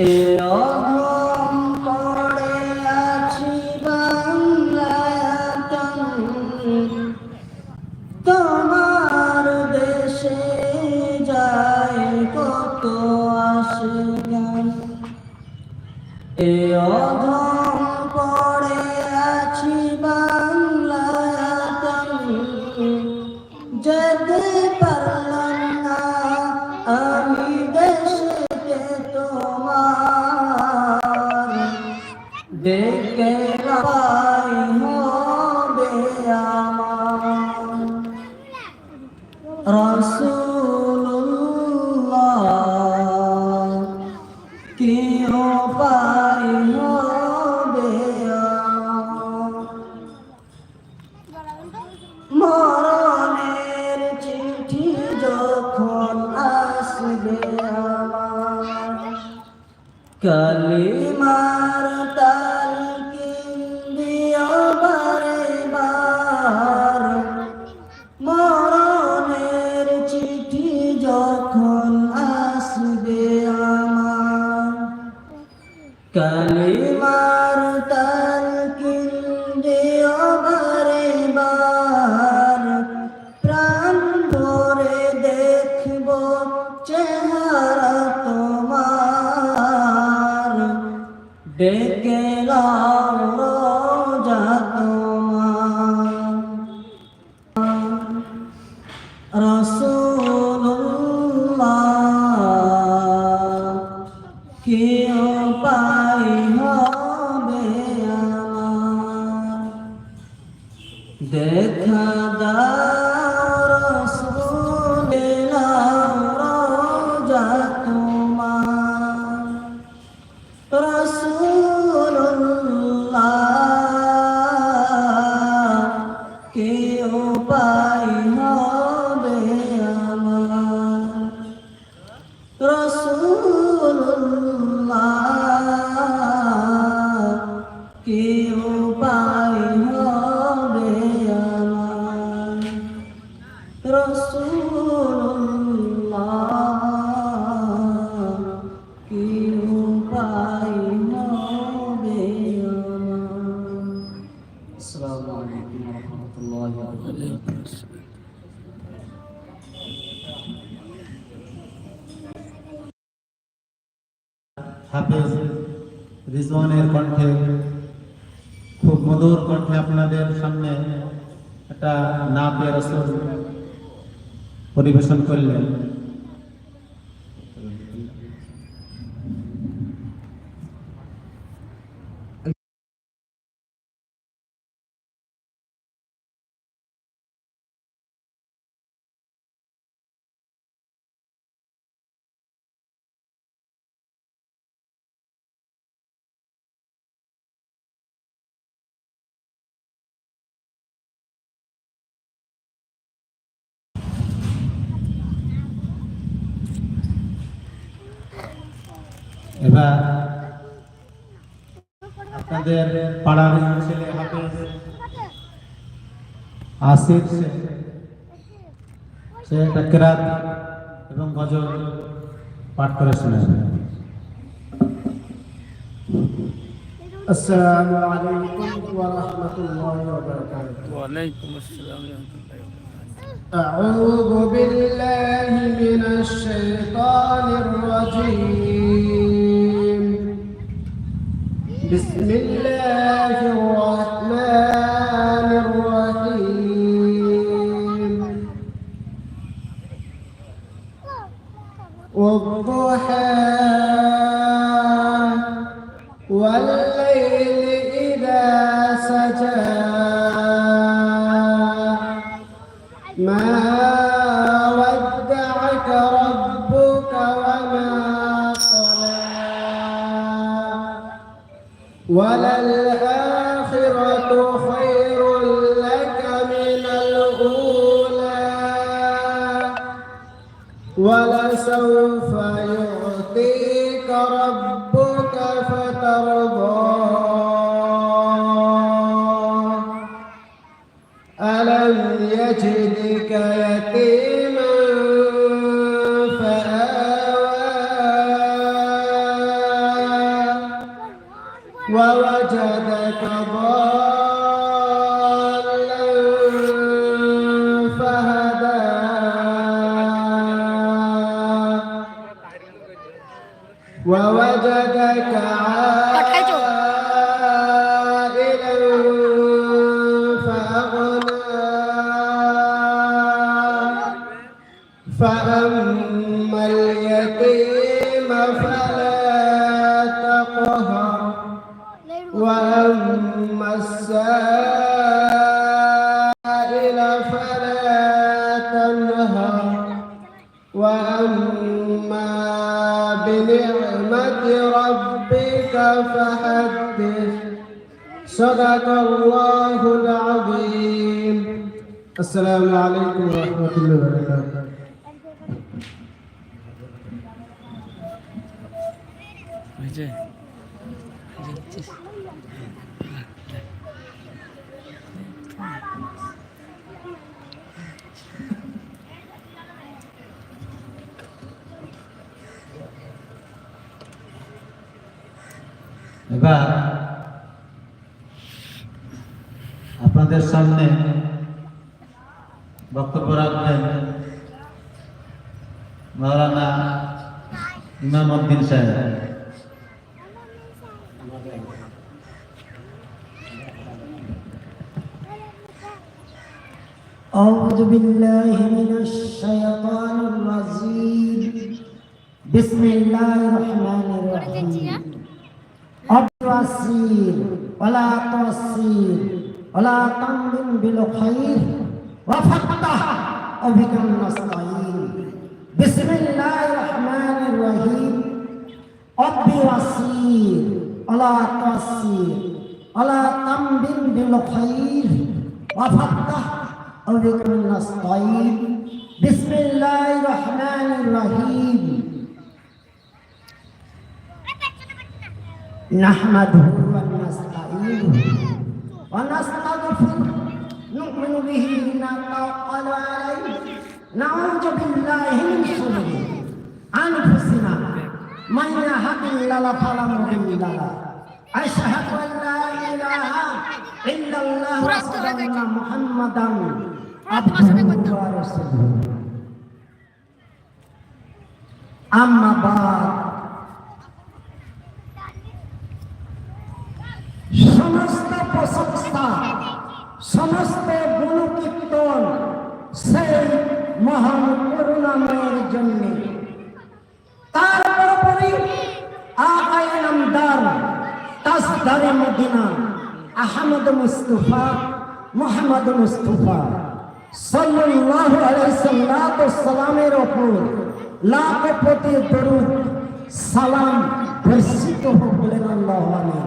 এ de হাফেজ রিজওয়ানের কণ্ঠে খুব মধুর কণ্ঠে আপনাদের সামনে একটা না পেয়ে রসুল পরিবেশন করলেন। এবার আপনাদের পাড়ার ছেলে হাফেজ আসিফ সে একটা কেরাত এবং গজল পাঠ করে শুনেছে السلام عليكم ورحمة الله وبركاته وعليكم السلام ورحمة الله أعوذ بالله من الشيطان الرجيم بسم الله الرحمن فسوف يعطيك ربك صدق الله العظيم السلام عليكم ورحمة الله وبركاته হয়েছে হয়েছে দেখছিস? এবার আপনাদের সামনে বক্তব্য রাখবেন মাওলানা ইমাম উদ্দিন সাহেব أعوذ بالله من الشيطان الرجيم بسم الله الرحمن الرحيم الرسيل ولا تصير ولا تمن بالخير وفتح وبك نستعين بسم الله الرحمن الرحيم. رب وسير ولا تصير ولا تمن بالخير وفتح وبك نستعين بسم الله الرحمن الرحيم. نحمده ونستعينه. ونستغفره نؤمن به ونتوكل عليه نعوذ بالله من شرور انفسنا من يهد الله فلا مضل له اشهد ان لا اله الا الله واشهد ان محمدا عبده ورسوله اما بعد নামদার তাসদারে মদিনা আহমদ মুস্তফা মোহাম্মদ মুস্তফা। সাল্লাল্লাহু আলাইহি সাল্লাতু সালামের ওপর লাখ প্রতি দরুদ সালাম বর্ষিত হোক বলেন আল্লাহু আমিন।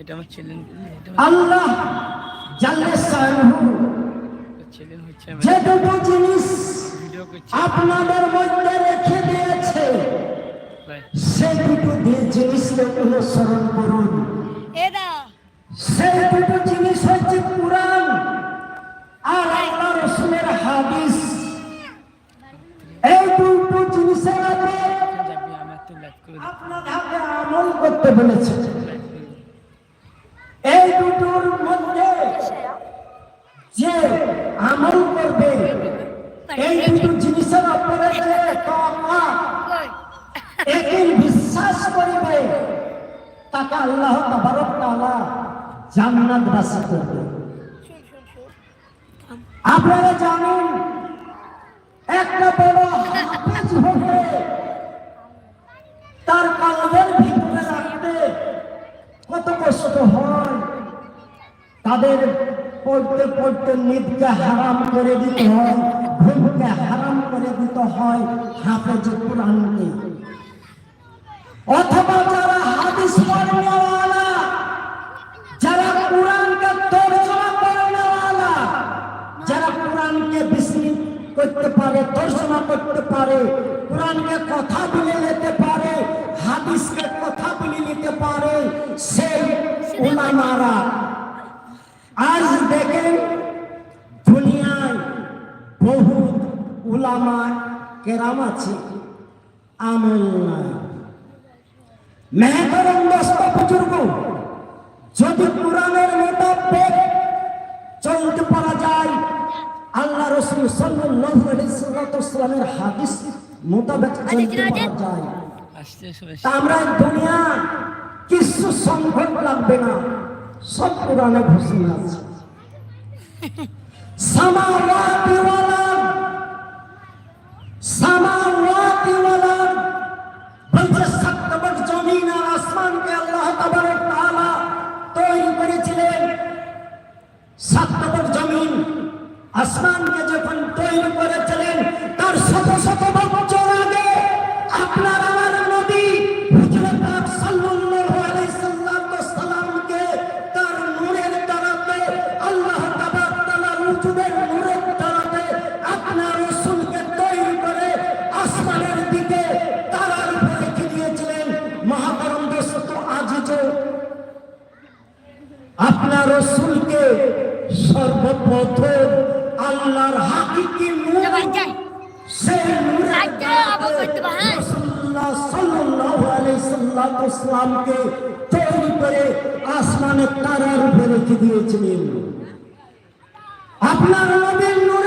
এটা আমার ছেলে আল্লাহ জাল্লে আমি যে দুটো জিনিস আপনাদের মধ্যে রেখে সেই দুটো জিনিসকে অনুসরণ করুন। সেই দুটো জিনিস হচ্ছে কোরআন আর আল্লাহ রসুলের হাদিস। এই দুটো জিনিসের দে আপনাকে আমল করতে বলেছে। এই দুটোর মধ্যে যে আমল করবে এই দুটো জিনিসের কই? একই বিশ্বাস করিবে, তাকে আল্লাহ তাবারক তাআলা জান্নাত বাসী করবে। আপনারা জানেন, একটা বড় হাফেজ হলে তার কালবের ভিতরে রাখতে কত কষ্ট হয়। তাদের পড়তে পড়তে নিদকে হারাম করে দিতে হয়, ঘুমকে হারাম করে দিতে হয় হাফেজ কোরআনকে। আজ দেখেন দুনিয়ায় বহুত উলামা কেরাম আছে আমল নাই। মেহতরম দোস্ত বুজুর্গ যদি কোরআনের মোতাবেক চলতে পারা যায়। আল্লাহ রসুল সাল্লামের হাদিস মোতাবেক চলতে পারা যায়। আমরা দুনিয়া কিছু সংকট লাগবে না সব কোরআনে ঘোষণা আছে। সামাওয়াতি ওয়াল আরদ সামাওয়াতি ওয়াল আরদ বলছে সাত নম্বর জমিন আর আসমানকে আল্লাহ তাবারক তাআলা তৈরি করেছিলেন। সাত নম্বর জমিন আসমানকে যখন তৈরি করেছিলেন আপনার রসুলকে সর্বপ্রথম আল্লাহর হাকিকি নূর। সেই হ্যাঁ। সাল্লাল্লাহু আলাইহি সাল্লামকে তৈরি করে আসমানের তারার উপরে রেখে দিয়েছিলেন আপনার নবীর নূরের